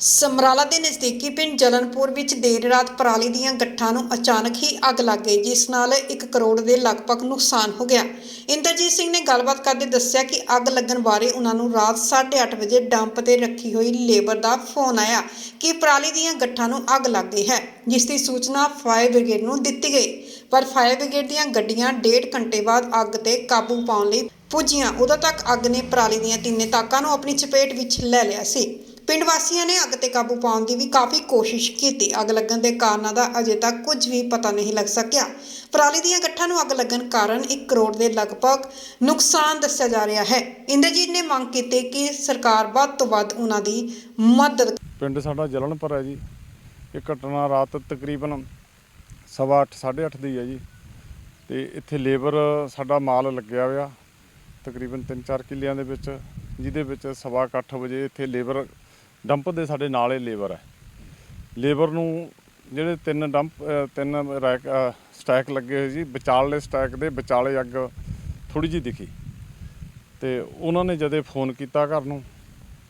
ਸਮਰਾਲਾ ਦੇ ਨਜ਼ਦੀਕੀ ਪਿੰਡ ਜਲਨਪੁਰ ਵਿੱਚ ਦੇਰ ਰਾਤ ਪਰਾਲੀ ਦੀਆਂ ਗੱਠਾਂ ਨੂੰ ਅਚਾਨਕ ਹੀ ਅੱਗ ਲੱਗ ਗਈ, ਜਿਸ ਨਾਲ 1 ਕਰੋੜ ਦੇ ਲਗਭਗ ਨੁਕਸਾਨ ਹੋ ਗਿਆ। ਇੰਦਰਜੀਤ ਸਿੰਘ ਨੇ ਗੱਲਬਾਤ ਕਰਦੇ ਦੱਸਿਆ ਕਿ ਅੱਗ ਲੱਗਣ ਬਾਰੇ ਉਹਨਾਂ ਨੂੰ ਰਾਤ 8:30 ਵਜੇ ਡੰਪ ਤੇ ਰੱਖੀ ਹੋਈ ਲੇਬਰ ਦਾ ਫੋਨ ਆਇਆ ਕਿ ਪਰਾਲੀ ਦੀਆਂ ਗੱਠਾਂ ਨੂੰ ਅੱਗ ਲੱਗ ਗਈ ਹੈ, ਜਿਸ ਦੀ ਸੂਚਨਾ ਫਾਇਰ ਬ੍ਰਿਗੇਡ ਨੂੰ ਦਿੱਤੀ ਗਈ। ਪਰ ਫਾਇਰ ਬ੍ਰਿਗੇਡ ਦੀਆਂ ਗੱਡੀਆਂ ਡੇਢ ਘੰਟੇ ਬਾਅਦ ਅੱਗ ਤੇ ਕਾਬੂ ਪਾਉਣ ਲਈ ਪੁੱਜੀਆਂ। ਉਦੋਂ ਤੱਕ ਅੱਗ ਨੇ ਪਰਾਲੀ ਦੀਆਂ ਤਿੰਨੇ ਤਾਕਾਂ ਨੂੰ ਆਪਣੀ ਚਪੇਟ ਵਿੱਚ ਲੈ ਲਿਆ ਸੀ। ਪਿੰਡ ਵਾਸੀਆਂ ਨੇ ਅੱਗ ਤੇ ਕਾਬੂ ਪਾਉਣ ਦੀ ਵੀ ਕਾਫੀ ਕੋਸ਼ਿਸ਼ ਕੀਤੀ। ਅੱਗ ਲੱਗਣ ਦੇ ਕਾਰਨਾਂ ਦਾ ਅਜੇ ਤੱਕ ਕੁਝ ਵੀ ਪਤਾ ਨਹੀਂ ਲੱਗ ਸਕਿਆ। ਪਰਾਲੀ ਦੀਆਂ ਗੱਠਾਂ ਨੂੰ ਅੱਗ ਲੱਗਣ ਕਾਰਨ 1 ਕਰੋੜ ਦੇ ਲਗਭਗ ਨੁਕਸਾਨ ਦੱਸਿਆ ਜਾ ਰਿਹਾ ਹੈ। ਇੰਦਰਜੀਤ ਨੇ ਮੰਗ ਕੀਤੀ ਕਿ ਸਰਕਾਰ ਵੱਧ ਤੋਂ ਵੱਧ ਉਹਨਾਂ ਦੀ ਮਦਦ ਪਿੰਡ ਸਾਡਾ ਜਲਨਪੁਰ ਹੈ ਜੀ। ਇਹ ਘਟਨਾ ਰਾਤ ਤਕਰੀਬਨ ਸਵਾ ਅੱਠ, ਸਾਢੇ 8:30 ਦੀ ਹੈ ਜੀ। ਤੇ ਇੱਥੇ ਲੇਬਰ ਸਾਡਾ ਮਾਲ ਲੱਗਿਆ ਹੋਇਆ ਤਕਰੀਬਨ 3-4 ਕਿੱਲਿਆਂ ਦੇ ਵਿੱਚ ਜਿਹਦੇ ਵਿੱਚ ਸਵਾ ਕੁ ਅੱਠ ਵਜੇ ਇੱਥੇ ਲੇਬਰ ਡੰਪ ਦੇ ਸਾਡੇ ਨਾਲ ਨਾਲੇ ਲੇਬਰ ਹੈ। ਲੇਬਰ ਨੂੰ ਜਿਹੜੇ ਤਿੰਨ ਡੰਪ ਤਿੰਨ ਰੈਕ ਸਟੈਕ ਲੱਗੇ ਹੋਏ ਸੀ, ਵਿਚਾਲੇ ਸਟੈਕ ਦੇ ਵਿਚਾਲੇ ਅੱਗ ਥੋੜੀ ਜਿਹੀ ਦਿਖੀ। ਤੇ ਉਹਨਾਂ ਨੇ ਜਦੇ ਫੋਨ ਕੀਤਾ ਘਰ ਨੂੰ,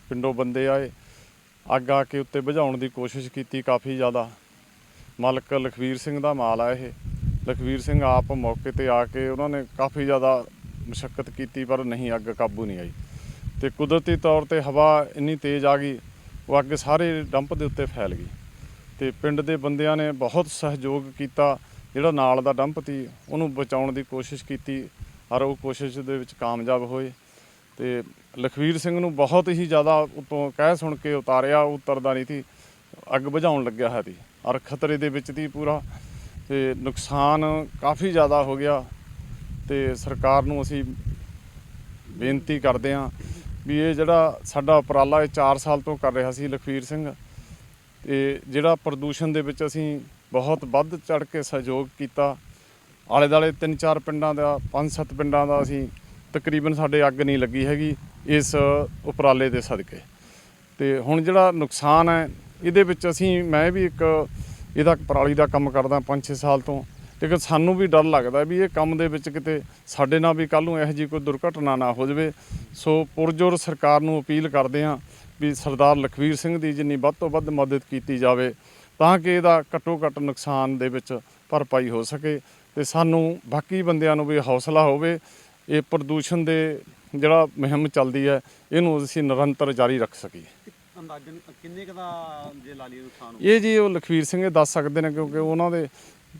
ਪਿੰਡੋਂ ਬੰਦੇ ਆਏ, ਅੱਗ ਆ ਕੇ ਉੱਤੇ ਬੁਝਾਉਣ ਦੀ ਕੋਸ਼ਿਸ਼ ਕੀਤੀ ਕਾਫੀ ਜ਼ਿਆਦਾ। ਮਾਲਕ ਲਖਵੀਰ ਸਿੰਘ ਦਾ ਮਾਲ ਆ ਇਹ। ਲਖਵੀਰ ਸਿੰਘ ਆਪ ਮੌਕੇ ਤੇ ਆ ਕੇ ਉਹਨਾਂ ਨੇ ਕਾਫੀ ਜ਼ਿਆਦਾ ਮੁਸ਼ਕਲ ਕੀਤੀ, ਪਰ ਨਹੀਂ, ਅੱਗ ਕਾਬੂ ਨਹੀਂ ਆਈ। ਤੇ ਕੁਦਰਤੀ ਤੌਰ ਤੇ ਹਵਾ ਇੰਨੀ ਤੇਜ਼ ਆ ਗਈ ਉਹ ਅੱਗ ਸਾਰੇ ਡੰਪ ਦੇ ਉੱਤੇ ਫੈਲ ਗਈ। ਤੇ ਪਿੰਡ ਦੇ ਬੰਦਿਆਂ ਨੇ ਬਹੁਤ ਸਹਿਯੋਗ ਕੀਤਾ। ਜਿਹੜਾ ਨਾਲ ਦਾ ਡੰਪ ਸੀ, ਉਹਨੂੰ ਬਚਾਉਣ ਦੀ ਕੋਸ਼ਿਸ਼ ਕੀਤੀ ਔਰ ਉਹ ਕੋਸ਼ਿਸ਼ ਦੇ ਵਿੱਚ ਕਾਮਯਾਬ ਹੋਏ। ਤੇ ਲਖਵੀਰ ਸਿੰਘ ਨੂੰ ਬਹੁਤ ਹੀ ਜ਼ਿਆਦਾ ਉਤੋਂ ਕਹਿ ਸੁਣ ਕੇ ਉਤਾਰਿਆ, ਉਤਰਦਾ ਨਹੀਂ ਸੀ। ਅੱਗ ਬੁਝਾਉਣ ਲੱਗਿਆ ਹੈ ਸੀ ਔਰ ਖਤਰੇ ਦੇ ਵਿੱਚ ਸੀ ਪੂਰਾ। ਤੇ ਨੁਕਸਾਨ ਕਾਫੀ ਜ਼ਿਆਦਾ ਹੋ ਗਿਆ। ਤੇ ਸਰਕਾਰ ਨੂੰ ਅਸੀਂ ਬੇਨਤੀ ਕਰਦੇ ਹਾਂ ਵੀ ਇਹ ਜਿਹੜਾ ਸਾਡਾ ਉਪਰਾਲਾ ਇਹ 4 ਸਾਲ ਤੋਂ ਕਰ ਰਿਹਾ ਸੀ ਲਖਵੀਰ ਸਿੰਘ ਤੇ ਜਿਹੜਾ ਪ੍ਰਦੂਸ਼ਣ ਦੇ ਵਿੱਚ ਅਸੀਂ ਬਹੁਤ ਵੱਧ ਚੜ ਕੇ ਸਹਿਯੋਗ ਕੀਤਾ। ਆਲੇ ਦਾਲੇ ਤਿੰਨ ਚਾਰ ਪਿੰਡਾਂ ਦਾ ਪੰਜ ਸੱਤ ਪਿੰਡਾਂ ਦਾ ਅਸੀਂ ਤਕਰੀਬਨ ਸਾਡੇ ਅੱਗ ਨਹੀਂ ਲੱਗੀ ਹੈਗੀ ਇਸ ਉਪਰਾਲੇ ਦੇ ਸਦਕੇ। ਤੇ ਹੁਣ ਜਿਹੜਾ ਨੁਕਸਾਨ ਹੈ, ਇਹਦੇ ਵਿੱਚ ਅਸੀਂ, ਮੈਂ ਵੀ ਇੱਕ ਇਹਦਾ ਪਰਾਲੀ ਦਾ ਕੰਮ ਕਰਦਾ 5-6 ਸਾਲ ਤੋਂ। ਲੇਕਿਨ ਸਾਨੂੰ ਵੀ ਡਰ ਲੱਗਦਾ ਵੀ ਇਹ ਕੰਮ ਦੇ ਵਿੱਚ ਕਿਤੇ ਸਾਡੇ ਨਾਲ ਵੀ ਕੱਲ ਨੂੰ ਇਹੋ ਜਿਹੀ ਕੋਈ ਦੁਰਘਟਨਾ ਨਾ ਹੋ ਜਾਵੇ। ਸੋ ਪੁਰਜੋਰ ਸਰਕਾਰ ਨੂੰ ਅਪੀਲ ਕਰਦੇ ਹਾਂ ਵੀ ਸਰਦਾਰ ਲਖਵੀਰ ਸਿੰਘ ਦੀ ਜਿੰਨੀ ਵੱਧ ਤੋਂ ਵੱਧ ਮਦਦ ਕੀਤੀ ਜਾਵੇ ਤਾਂ ਕਿ ਇਹਦਾ ਘੱਟੋ ਘੱਟ ਨੁਕਸਾਨ ਦੇ ਵਿੱਚ ਭਰਪਾਈ ਹੋ ਸਕੇ ਤੇ ਸਾਨੂੰ ਬਾਕੀ ਬੰਦਿਆਂ ਨੂੰ ਵੀ ਹੌਸਲਾ ਹੋਵੇ। ਇਹ ਪ੍ਰਦੂਸ਼ਣ ਦੇ ਜਿਹੜਾ ਮੁਹਿੰਮ ਚੱਲਦੀ ਹੈ ਇਹਨੂੰ ਅਸੀਂ ਨਿਰੰਤਰ ਜਾਰੀ ਰੱਖ ਸਕੀਏ। ਅੰਦਾਜ਼ਨ ਕਿੰਨੇ ਕੁ ਦਾ ਜੇ ਲਾ ਲਈਏ ਨੁਕਸਾਨ? ਇਹ ਜੀ ਉਹ ਲਖਵੀਰ ਸਿੰਘ ਇਹ ਦੱਸ ਸਕਦੇ ਨੇ ਕਿਉਂਕਿ ਉਹਨਾਂ ਦੇ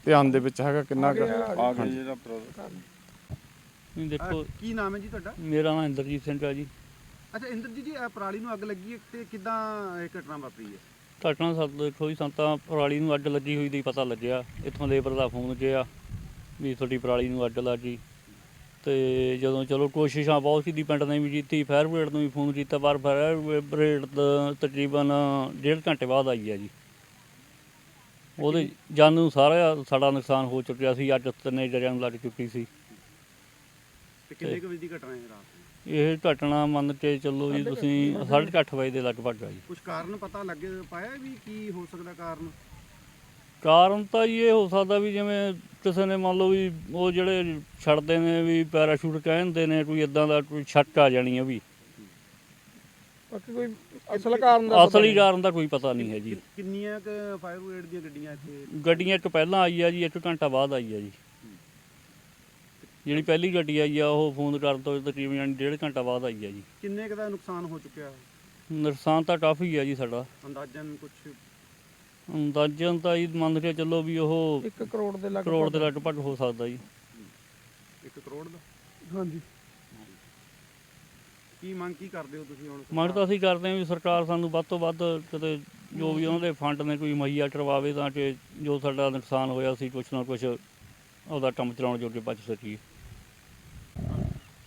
ਧਿਆਨ ਦੇ ਵਿੱਚ ਹੈਗਾ ਕਿੰਨਾ ਕੁ। ਹਾਂਜੀ। ਨਹੀਂ ਦੇਖੋ ਕੀ ਨਾਮ ਹੈ ਜੀ ਤੁਹਾਡਾ? ਮੇਰਾ ਨਾਮ ਇੰਦਰਜੀਤ ਸਿੰਘ ਹੈ ਜੀ। ਅੱਛਾ ਇੰਦਰਜੀਤ ਜੀ ਇਹ ਪਰਾਲੀ ਨੂੰ ਅੱਗ ਲੱਗੀ ਹੈ ਤੇ ਕਿਦਾਂ ਇਹ ਘਟਨਾ ਵਾਪਰੀ ਹੈ? ਘਟਨਾ ਸਾਡੇ ਦੇਖੋ ਜੀ ਸਾਨੂੰ ਤਾਂ ਪਰਾਲੀ ਨੂੰ ਅੱਗ ਲੱਗੀ ਹੋਈ ਦੀ ਪਤਾ ਲੱਗਿਆ। ਇੱਥੋਂ ਲੇਬਰ ਦਾ ਫੋਨ ਗਿਆ ਵੀ ਤੁਹਾਡੀ ਪਰਾਲੀ ਨੂੰ ਅੱਗ ਲੱਗੀ ਤੇ ਜਦੋਂ ਚਲੋ ਕੋਸ਼ਿਸ਼ਾਂ ਬਹੁਤ ਕੀਤੀ ਪਿੰਡ ਨੇ ਵੀ ਕੀਤੀ ਫਾਇਰ ਬ੍ਰਿਗੇਡ ਨੂੰ ਵੀ ਫੋਨ ਕੀਤਾ ਪਰ ਫਾਇਰ ਬ੍ਰਿਗੇਡ ਤਕਰੀਬਨ ਡੇਢ ਘੰਟੇ ਬਾਅਦ ਆਈ ਹੈ ਜੀ। ਉਹਦੇ ਜਾਨੂੰ ਸਾਰਾ ਸਾਡਾ ਨੁਕਸਾਨ ਹੋ ਚੁੱਕਿਆ ਸੀ ਅੱਜ ਤਿੰਨੇ ਜਰਿਆਂ ਨੂੰ ਲੱਗ ਚੁੱਕੀ ਸੀ। ਤੇ ਕਿੰਨੇ ਕੁ ਵਜੇ ਦੀ ਘਟਨਾ ਹੈ ਰਾਤ ਨੂੰ? ਇਹ ਘਟਨਾ ਮੰਨ ਕੇ ਚੱਲੋ ਜੀ ਤੁਸੀਂ 8:30 ਵਜੇ। ਦੇ ਲਗਭਗ ਆ ਜੀ। ਕੁਝ ਕਾਰਨ ਪਤਾ ਲੱਗੇ ਪਾਇਆ ਵੀ ਕੀ ਹੋ ਸਕਦਾ ਕਾਰਨ? ਕਾਰਨ ਤਾਂ ਜੀ ਇਹ ਹੋ ਸਕਦਾ ਵੀ ਜਿਵੇਂ ਕਿਸੇ ਨੇ ਮੰਨ ਲਓ ਵੀ ਉਹ ਜਿਹੜੇ ਛੱਡਦੇ ਨੇ ਵੀ ਪੈਰਾਸ਼ੂਟ ਕਹਿੰਦੇ ਨੇ ਕੋਈ ਇਦਾਂ ਦਾ ਕੋਈ ਛੱਕ ਆ ਜਾਣੀ ਆ ਵੀ। ਬਾਕੀ ਕੋਈ ਅਸਲ ਕਾਰਨ ਦਾ ਅਸਲੀ ਕਾਰਨ ਦਾ ਕੋਈ ਪਤਾ ਨਹੀਂ ਹੈ ਜੀ। ਕਿੰਨੀਆਂ ਕੁ ਫਾਇਰ ਬ੍ਰਿਗੇਡ ਦੀਆਂ ਗੱਡੀਆਂ ਇੱਥੇ? ਗੱਡੀਆਂ ਇੱਕ ਪਹਿਲਾਂ ਆਈ ਆ ਜੀ ਇੱਕ ਘੰਟਾ ਬਾਅਦ ਆਈ ਆ ਜੀ। ਜਿਹੜੀ ਪਹਿਲੀ ਗੱਡੀ ਆਈ ਆ ਉਹ ਫੋਨ ਕਰਨ ਤੋਂ ਤਕਰੀਬਨ ਡੇਢ ਘੰਟਾ ਬਾਅਦ ਆਈ ਆ ਜੀ। ਕਿੰਨੇ ਕੁ ਦਾ ਨੁਕਸਾਨ ਹੋ ਚੁੱਕਿਆ? ਨੁਕਸਾਨ ਤਾਂ ਕਾਫੀ ਆ ਜੀ ਸਾਡਾ। ਅੰਦਾਜ਼ਨ ਕੁਝ ਅੰਦਾਜ਼ਨ ਤਾਂ ਜੀ ਮੰਨ ਕੇ ਚੱਲੋ ਵੀ ਉਹ 1 ਕਰੋੜ ਦੇ ਲਗਭਗ ਕਰੋੜ ਦੇ ਲਗਭਗ। ਹੋ ਸਕਦਾ ਜੀ। 1 ਕਰੋੜ ਦਾ? ਹਾਂਜੀ। ਕੀ ਮੰਗ ਕੀ ਕਰਦੇ ਹੋ ਤੁਸੀਂ ਹੁਣ ਮੰਗ ਤਾਂ ਅਸੀਂ ਕਰਦੇ ਹਾਂ ਵੀ ਸਰਕਾਰ ਸਾਨੂੰ ਵੱਧ ਤੋਂ ਵੱਧ ਕਿਤੇ ਜੋ ਵੀ ਉਹਨਾਂ ਦੇ ਫੰਡ ਨੇ ਕੋਈ ਮੁਹੱਈਆ ਕਰਵਾਵੇ ਤਾਂ ਕਿ ਜੋ ਸਾਡਾ ਨੁਕਸਾਨ ਹੋਇਆ ਸੀ ਕੁਛ ਨਾ ਕੁਛ ਉਹਦਾ ਕੰਮ ਚਲਾਉਣ ਜੋਗੇ ਬਚ ਸਕੀਏ।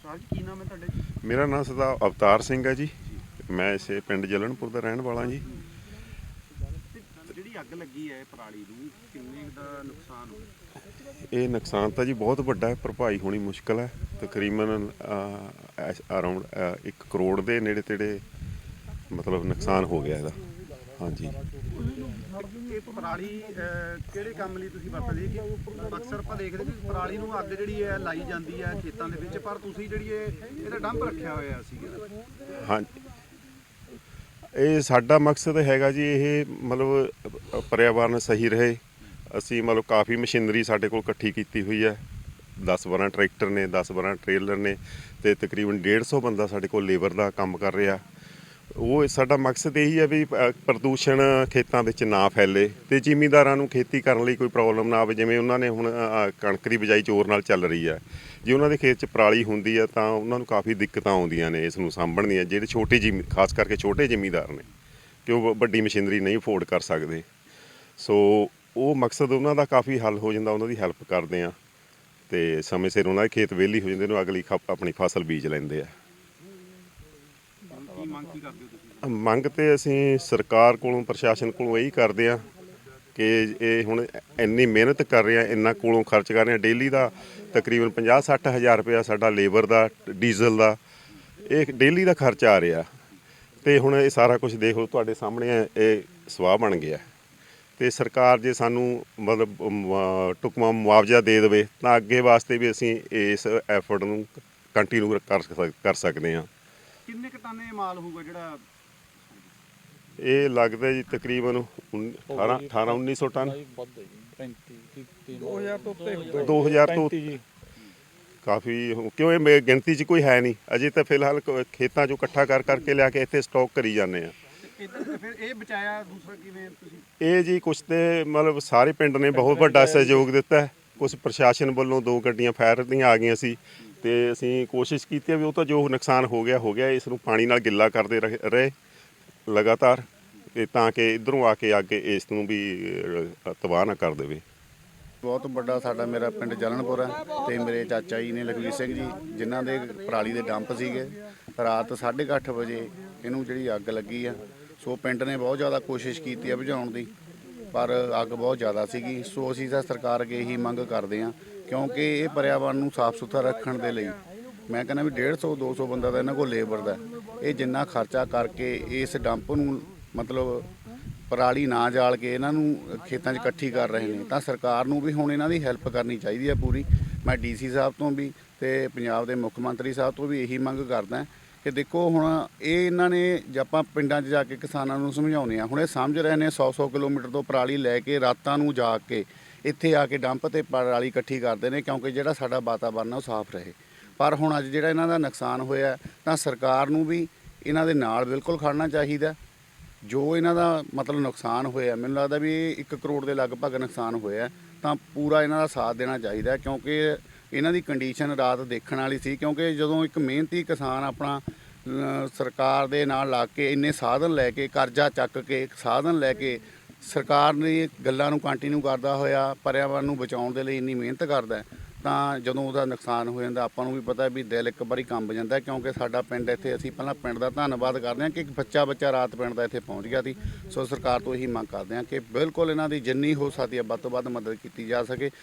ਸਾਹਿਬ ਜੀ ਕੀ ਨਾਮ ਹੈ ਤੁਹਾਡਾ ਜੀ? ਮੇਰਾ ਨਾਮ ਸਦਾ ਅਵਤਾਰ ਸਿੰਘ ਹੈ ਜੀ। ਮੈਂ ਇਸੇ ਪਿੰਡ ਜਲਨਪੁਰ ਦਾ ਰਹਿਣ ਵਾਲਾ ਜੀ। ਜਿਹੜੀ ਅੱਗ ਲੱਗੀ ਹੈ ਪਰਾਲੀ ਨੂੰ ਕਿੰਨੇ ਦਾ ਨੁਕਸਾਨ ਹੋਇਆ? ਇਹ ਨੁਕਸਾਨ ਤਾਂ ਜੀ ਬਹੁਤ ਵੱਡਾ ਹੈ ਭਰਪਾਈ ਹੋਣੀ ਮੁਸ਼ਕਲ ਹੈ। ਤਕਰੀਬਨ ਅਰਾਊਂਡ 1 ਕਰੋੜ ਦੇ ਨੇੜੇ ਤੇੜੇ ਮਤਲਬ ਨੁਕਸਾਨ ਹੋ ਗਿਆ ਇਹਦਾ। ਹਾਂਜੀ। ਇਹ ਪਰਾਲੀ ਅਹ, ਕਿਹੜੇ ਕੰਮ ਲਈ ਤੁਸੀਂ ਵਰਤਦੇ ਜੀ? ਅਕਸਰ ਆਪਾਂ ਦੇਖਦੇ ਵੀ ਪਰਾਲੀ ਨੂੰ ਅੱਗ ਜਿਹੜੀ ਹੈ ਲਾਈ ਜਾਂਦੀ ਹੈ ਖੇਤਾਂ ਦੇ ਵਿੱਚ ਪਰ ਤੁਸੀਂ ਜਿਹੜੀ ਇਹ ਇਹਦਾ ਡੰਪ ਰੱਖਿਆ ਹੋਇਆ ਸੀਗਾ ਹਾਂ ਇਹ ਸਾਡਾ ਮਕਸਦ ਹੈਗਾ ਜੀ ਇਹ ਮਤਲਬ ਪਰਿਆਵਰਨ ਸਹੀ ਰਹੇ। ਅਸੀਂ ਮਤਲਬ ਕਾਫੀ ਮਸ਼ੀਨਰੀ ਸਾਡੇ ਕੋਲ ਇਕੱਠੀ ਕੀਤੀ ਹੋਈ ਹੈ। 10-12 ਟਰੈਕਟਰ ਨੇ 10-12 ਟ੍ਰੇਲਰ ਨੇ ਤੇ ਤਕਰੀਬਨ 150 ਬੰਦਾ ਸਾਡੇ ਕੋਲ ਲੇਬਰ ਦਾ ਕੰਮ ਕਰ ਰਿਹਾ। ਉਹ ਸਾਡਾ ਮਕਸਦ ਇਹੀ ਹੈ ਵੀ ਪ੍ਰਦੂਸ਼ਣ ਖੇਤਾਂ ਵਿੱਚ ਨਾ ਫੈਲੇ ਤੇ ਜ਼ਿਮੀਂਦਾਰਾਂ ਨੂੰ ਖੇਤੀ ਕਰਨ ਲਈ ਕੋਈ ਪ੍ਰੋਬਲਮ ਨਾ ਆਵੇ, ਜਿਵੇਂ ਉਹਨਾਂ ਨੇ ਹੁਣ ਕਣਕ ਦੀ ਬਿਜਾਈ ਚੋਰ ਨਾਲ ਚੱਲ ਰਹੀ ਹੈ। ਜੇ ਉਹਨਾਂ ਦੇ ਖੇਤ 'ਚ ਪਰਾਲੀ ਹੁੰਦੀ ਹੈ ਤਾਂ ਉਹਨਾਂ ਨੂੰ ਕਾਫੀ ਦਿੱਕਤਾਂ ਆਉਂਦੀਆਂ ਨੇ ਇਸ ਨੂੰ ਸਾਂਭਣ ਦੀਆਂ, ਜਿਹੜੇ ਛੋਟੇ ਜ਼ਿਮੀ, ਖਾਸ ਕਰਕੇ ਛੋਟੇ ਜ਼ਿਮੀਂਦਾਰ ਨੇ, ਕਿ ਉਹ ਵੱਡੀ ਮਸ਼ੀਨਰੀ ਨਹੀਂ ਅਫੋਰਡ ਕਰ ਸਕਦੇ। ਸੋ ਉਹ ਮਕਸਦ ਉਹਨਾਂ ਦਾ ਕਾਫੀ ਹੱਲ ਹੋ ਜਾਂਦਾ ਉਹਨਾਂ ਦੀ ਹੈਲਪ ਕਰਦੇ ਆ ਤੇ ਸਮੇਂ ਸਿਰ ਉਹਨਾਂ ਦੇ ਖੇਤ ਵਿਹਲੀ ਹੋ ਜਾਂਦੇ ਨੇ ਅਗਲੀ ਖਪ- ਆਪਣੀ ਫਸਲ ਬੀਜ ਲੈਂਦੇ ਆ। ਕੀ ਮੰਗ ਕੀ ਕਰਦੇ ਹੋ ਤੁਸੀਂ? ਮੰਗ ਤੇ ਅਸੀਂ ਸਰਕਾਰ ਕੋਲੋਂ ਪ੍ਰਸ਼ਾਸਨ ਕੋਲੋਂ ਇਹੀ ਕਰਦੇ ਆ ਕਿ ਇਹ ਹੁਣ ਇੰਨੀ ਮਿਹਨਤ ਕਰ ਰਹੇ ਆ ਇੰਨਾ ਕੋਲੋਂ ਖਰਚ ਕਰ ਰਹੇ ਆ। ਡੇਲੀ ਦਾ ਤਕਰੀਬਨ 50-60 ਹਜ਼ਾਰ ਰੁਪਇਆ ਸਾਡਾ ਲੇਬਰ ਦਾ ਡੀਜ਼ਲ ਦਾ ਇਹ ਡੇਲੀ ਦਾ ਖਰਚ ਆ ਰਿਹਾ। ਤੇ ਹੁਣ ਇਹ ਸਾਰਾ ਕੁਝ ਦੇਖੋ ਤੁਹਾਡੇ ਸਾਹਮਣੇ ਹੈ, ਇਹ ਸਵਾਹ ਬਣ ਗਿਆ। ਤੇ ਸਰਕਾਰ ਜੇ ਸਾਨੂੰ ਮਤਲਬ ਢੁਕਵਾਂ ਮੁਆਵਜ਼ਾ ਦੇ ਦੇਵੇ ਤਾਂ ਅੱਗੇ ਵਾਸਤੇ ਵੀ ਅਸੀਂ ਇਸ ਐਫਰਟ ਨੂੰ ਕੰਟੀਨਿਊ ਕਰ ਸਕ- ਕਰ ਸਕਦੇ ਹਾਂ। ਕਿੰਨੇ ਕੁ ਟਨ ਇਹ ਮਾਲ ਹੋਊਗਾ ਜਿਹੜਾ ਇਹ ਲੱਗਦਾ ਜੀ ਤਕਰੀਬਨ 18 18 1900 ਟਨ ਵੱਧ ਹੈ ਜੀ 35 30 2000 ਤੋਂ ਉੱਤੇ ਹੋਊਗਾ 2000 ਤੋਂ 35 ਜੀ। ਕਾਫੀ ਕਿਉਂ ਇਹ ਗਿਣਤੀ 'ਚ ਕੋਈ ਹੈ ਨਹੀਂ। ਅਜੇ ਤਾਂ ਫਿਲਹਾਲ ਖੇਤਾਂ 'ਚੋਂ ਇਕੱਠਾ ਕਰ ਕਰਕੇ ਲਿਆ ਕੇ ਇੱਥੇ ਸਟਾਕ ਕਰੀ ਜਾਂਦੇ ਆ ਤੇ ਫਿਰ ਇਹ ਬਚਾਇਆ ਦੂਸਰਾ ਕਿਵੇਂ ਤੁਸੀਂ? ਇਹ ਜੀ ਕੁਛ ਤੇ ਮਤਲਬ ਸਾਰੇ ਪਿੰਡ ਨੇ ਬਹੁਤ ਵੱਡਾ ਸਹਿਯੋਗ ਦਿੱਤਾ ਹੈ। ਕੁਝ ਪ੍ਰਸ਼ਾਸਨ ਵੱਲੋਂ ਦੋ ਗੱਡੀਆਂ ਫਾਇਰ ਦੀਆਂ ਆ ਗਈਆਂ ਸੀ ਤੇ ਅਸੀਂ ਕੋਸ਼ਿਸ਼ ਕੀਤੀ ਵੀ ਉਹ ਤਾਂ ਜੋ ਨੁਕਸਾਨ ਹੋ ਗਿਆ ਹੋ ਗਿਆ ਇਸ ਨੂੰ ਪਾਣੀ ਨਾਲ ਗਿੱਲਾ ਕਰਦੇ ਰਹੇ ਰਹੇ ਲਗਾਤਾਰ ਤੇ ਤਾਂ ਕਿ ਇਧਰੋਂ ਆ ਕੇ ਅੱਗੇ ਇਸ ਨੂੰ ਵੀ ਤਬਾਹ ਨਾ ਕਰ ਦੇਵੇ। ਬਹੁਤ ਵੱਡਾ ਸਾਡਾ ਮੇਰਾ ਪਿੰਡ ਜਲਨਪੁਰ ਹੈ ਤੇ ਮੇਰੇ ਚਾਚਾ ਜੀ ਨੇ ਲਖਵੀਰ ਸਿੰਘ ਜੀ ਜਿਨ੍ਹਾਂ ਦੇ ਪਰਾਲੀ ਦੇ ਡੰਪ ਸੀਗੇ। ਰਾਤ 8:30 ਵਜੇ ਇਹਨੂੰ ਜਿਹੜੀ ਅੱਗ ਲੱਗੀ ਆ ਸੋ ਪਿੰਡ ਨੇ ਬਹੁਤ ਜ਼ਿਆਦਾ ਕੋਸ਼ਿਸ਼ ਕੀਤੀ ਹੈ ਬੁਝਾਉਣ ਦੀ, ਪਰ ਅੱਗ ਬਹੁਤ ਜ਼ਿਆਦਾ ਸੀਗੀ। ਸੋ ਅਸੀਂ ਤਾਂ ਸਰਕਾਰ ਅੱਗੇ ਇਹੀ ਮੰਗ ਕਰਦੇ ਹਾਂ, ਕਿਉਂਕਿ ਇਹ ਪਰਿਆਵਰਨ ਨੂੰ ਸਾਫ਼ ਸੁਥਰਾ ਰੱਖਣ ਦੇ ਲਈ। ਮੈਂ ਕਹਿੰਦਾ ਵੀ 150 200 ਬੰਦਾ ਤਾਂ ਇਹਨਾਂ ਕੋਲ ਲੇਬਰ ਦਾ ਇਹ ਜਿੰਨਾ ਖਰਚਾ ਕਰਕੇ ਇਸ ਡੰਪ ਨੂੰ ਮਤਲਬ ਪਰਾਲੀ ਨਾ ਜਾਲ ਕੇ ਇਹਨਾਂ ਨੂੰ ਖੇਤਾਂ 'ਚ ਇਕੱਠੀ ਕਰ ਰਹੇ ਨੇ, ਤਾਂ ਸਰਕਾਰ ਨੂੰ ਵੀ ਹੁਣ ਇਹਨਾਂ ਦੀ ਹੈਲਪ ਕਰਨੀ ਚਾਹੀਦੀ ਹੈ ਪੂਰੀ। ਮੈਂ ਡੀਸੀ ਸਾਹਿਬ ਤੋਂ ਵੀ ਤੇ ਪੰਜਾਬ ਦੇ ਮੁੱਖ ਮੰਤਰੀ ਸਾਹਿਬ ਤੋਂ ਵੀ ਇਹੀ ਮੰਗ ਕਰਦਾ ਕਿ ਦੇਖੋ ਹੁਣ ਇਹ ਇਹਨਾਂ ਨੇ ਜੇ ਆਪਾਂ ਪਿੰਡਾਂ 'ਚ ਜਾ ਕੇ ਕਿਸਾਨਾਂ ਨੂੰ ਸਮਝਾਉਂਦੇ ਆ ਹੁਣ ਇਹ ਸਮਝ ਰਹੇ ਨੇ 100-100 ਕਿਲੋਮੀਟਰ ਤੋਂ ਪਰਾਲੀ ਲੈ ਕੇ ਰਾਤਾਂ ਨੂੰ ਜਾ ਕੇ ਇੱਥੇ ਆ ਕੇ ਡੰਪ ਤੇ ਪਰਾਲੀ ਇਕੱਠੀ ਕਰਦੇ ਨੇ ਕਿਉਂਕਿ ਜਿਹੜਾ ਸਾਡਾ ਵਾਤਾਵਰਨ ਉਹ ਸਾਫ਼ ਰਹੇ। ਪਰ ਹੁਣ ਅੱਜ ਜਿਹੜਾ ਇਹਨਾਂ ਦਾ ਨੁਕਸਾਨ ਹੋਇਆ ਤਾਂ ਸਰਕਾਰ ਨੂੰ ਵੀ ਇਹਨਾਂ ਦੇ ਨਾਲ ਬਿਲਕੁਲ ਖੜਨਾ ਚਾਹੀਦਾ ਜੋ ਇਹਨਾਂ ਦਾ ਮਤਲਬ ਨੁਕਸਾਨ ਹੋਇਆ ਮੈਨੂੰ ਲੱਗਦਾ ਵੀ ਇਹ 1 ਕਰੋੜ ਦੇ ਲਗਭਗ ਨੁਕਸਾਨ ਹੋਇਆ ਤਾਂ ਪੂਰਾ ਇਹਨਾਂ ਦਾ ਸਾਥ ਦੇਣਾ ਚਾਹੀਦਾ ਕਿਉਂਕਿ ਇਹਨਾਂ ਦੀ ਕੰਡੀਸ਼ਨ ਰਾਤ ਦੇਖਣ ਵਾਲੀ ਸੀ, ਕਿਉਂਕਿ ਜਦੋਂ ਇੱਕ ਮਿਹਨਤੀ ਕਿਸਾਨ ਆਪਣਾ ਸਰਕਾਰ ਦੇ ਨਾਲ ਲਾ ਕੇ ਇੰਨੇ ਸਾਧਨ ਲੈ ਕੇ, ਕਰਜ਼ਾ ਚੱਕ ਕੇ ਸਾਧਨ ਲੈ ਕੇ ਸਰਕਾਰ ਦੀ ਗੱਲਾਂ ਨੂੰ ਕੰਟੀਨਿਊ ਕਰਦਾ ਹੋਇਆ, ਪਰਿਆਵਰਨ ਨੂੰ ਬਚਾਉਣ ਦੇ ਲਈ ਇੰਨੀ ਮਿਹਨਤ ਕਰਦਾ ਤਾਂ ਜਦੋਂ ਉਹਦਾ ਨੁਕਸਾਨ ਹੋ ਜਾਂਦਾ, ਆਪਾਂ ਨੂੰ ਵੀ ਪਤਾ ਵੀ ਦਿਲ ਇੱਕ ਵਾਰੀ ਕੰਬ ਜਾਂਦਾ, ਕਿਉਂਕਿ ਸਾਡਾ ਪਿੰਡ ਇੱਥੇ ਅਸੀਂ ਪਹਿਲਾਂ ਪਿੰਡ ਦਾ ਧੰਨਵਾਦ ਕਰਦੇ ਹਾਂ ਕਿ ਇੱਕ ਬੱਚਾ ਬੱਚਾ ਰਾਤ ਪਿੰਡ ਦਾ ਇੱਥੇ ਪਹੁੰਚ ਗਿਆ ਸੀ, ਸੋ ਸਰਕਾਰ ਤੋਂ ਇਹੀ ਮੰਗ ਕਰਦੇ ਹਾਂ ਕਿ ਬਿਲਕੁਲ ਇਹਨਾਂ ਦੀ ਜਿੰਨੀ ਹੋ ਸਕਦੀ ਹੈ, ਵੱਧ ਤੋਂ ਵੱਧ ਮਦਦ ਕੀਤੀ ਜਾ ਸਕੇ।